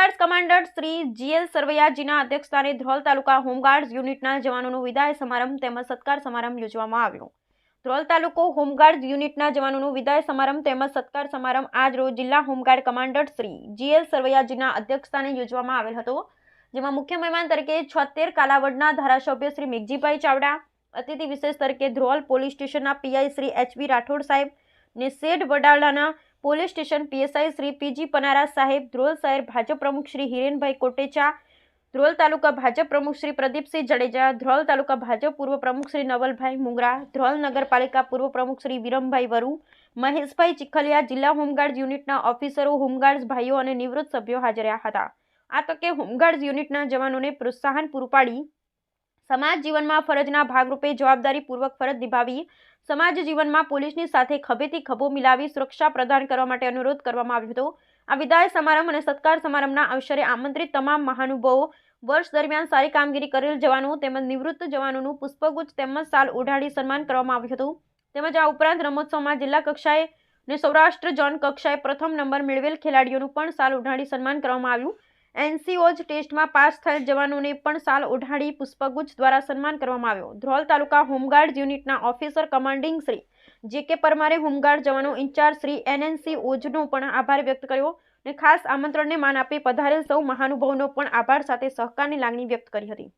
Home guards commander Shri GL સરવૈયાજીના અધ્યક્ષસ્થાને ધ્રોલ તાલુકા home guards યુનિટના જવાનોનો વિદાય સમારંભ તેમજ સત્કાર સમારંભ યોજવામાં આવ્યો. ધ્રોલ તાલુકો હોમગાર્ડ યુનિટના જવાનોનો વિદાય સમારંભ તેમજ સત્કાર સમારંભ આજ રોજ જિલ્લા home guard commander Shri GL સરવૈયાજીના અધ્યક્ષસ્થાને યોજવામાં આવેલ હતો, જેમાં મુખ્ય મહેમાન તરીકે છોતેર કાલાવડના ધારાસભ્ય શ્રી મેઘજીભાઈ ચાવડા, અતિથિ વિશેષ તરીકે ધ્રોલ પોલીસ સ્ટેશનના પીઆઈ શ્રી એચવી રાઠોડ સાહેબ ને શેઠ વડાલાના police station PSI Shri PG Panara saheb, Dhrol શહેર ભાજપ પ્રમુખ શ્રી હિરેનભાઈ કોટેચા, ધ્રોલ તાલુકા ભાજપ પ્રમુખ શ્રી પ્રદીપસિંહ જડેજા, ધ્રોલ તાલુકા ભાજપ પૂર્વ પ્રમુખ શ્રી નવલભાઈ મુંગરા, ધ્રોલ નગરપાલિકા પૂર્વ પ્રમુખ શ્રી વિરમભાઈ વરુ, મહેશભાઈ ચીખલિયા જિલ્લા હોમગાર્ડ યુનિટના ઓફિસરો, હોમગાર્ડ્સ ભાઈઓ અને નિવૃત્ત સભ્યો હાજર હતા. આ તકે હોમગાર્ડ યુનિટના જવાનોને પ્રોત્સાહન પૂરું પાડી સમાજ જીવનમાં ફરજના ભાગરૂપે જવાબદારીપૂર્વક ફરજ નિભાવી, સમાજ જીવનમાં પોલીસની સાથે ખભેથી ખભો મિલાવી સુરક્ષા પ્રદાન કરવા માટે અનુરોધ કરવામાં આવ્યો હતો. આ વિદાય સમારંભ અને સત્કાર સમારંભના અવસરે આમંત્રિત તમામ મહાનુભાવો વર્ષ દરમિયાન સારી કામગીરી કરેલ જવાનો તેમજ નિવૃત્ત જવાનોનું પુષ્પગુચ્છ તેમજ સાલ ઓઢાડી સન્માન કરવામાં આવ્યું હતું. તેમજ આ ઉપરાંત રમોત્સવમાં જિલ્લા કક્ષાએ અને સૌરાષ્ટ્ર ઝોન કક્ષાએ પ્રથમ નંબર મેળવેલ ખેલાડીઓનું પણ સાલ ઓઢાડી સન્માન કરવામાં આવ્યું. એનસીઓજ ટેસ્ટમાં પાસ થયેલ જવાનોને પણ સાલ ઓઢાડી પુષ્પગુચ્છ દ્વારા સન્માન કરવામાં આવ્યો. ધ્રોલ તાલુકા હોમગાર્ડ યુનિટના officer commanding Shri J K પરમારે હોમગાર્ડ જવાનો ઇન્ચાર્જ શ્રી એનએનસી ઓજનો પણ આભાર વ્યક્ત કર્યો અને ખાસ આમંત્રણને માન આપી પધારેલ સૌ મહાનુભાવનો પણ આભાર સાથે સહકારની લાગણી વ્યક્ત કરી હતી.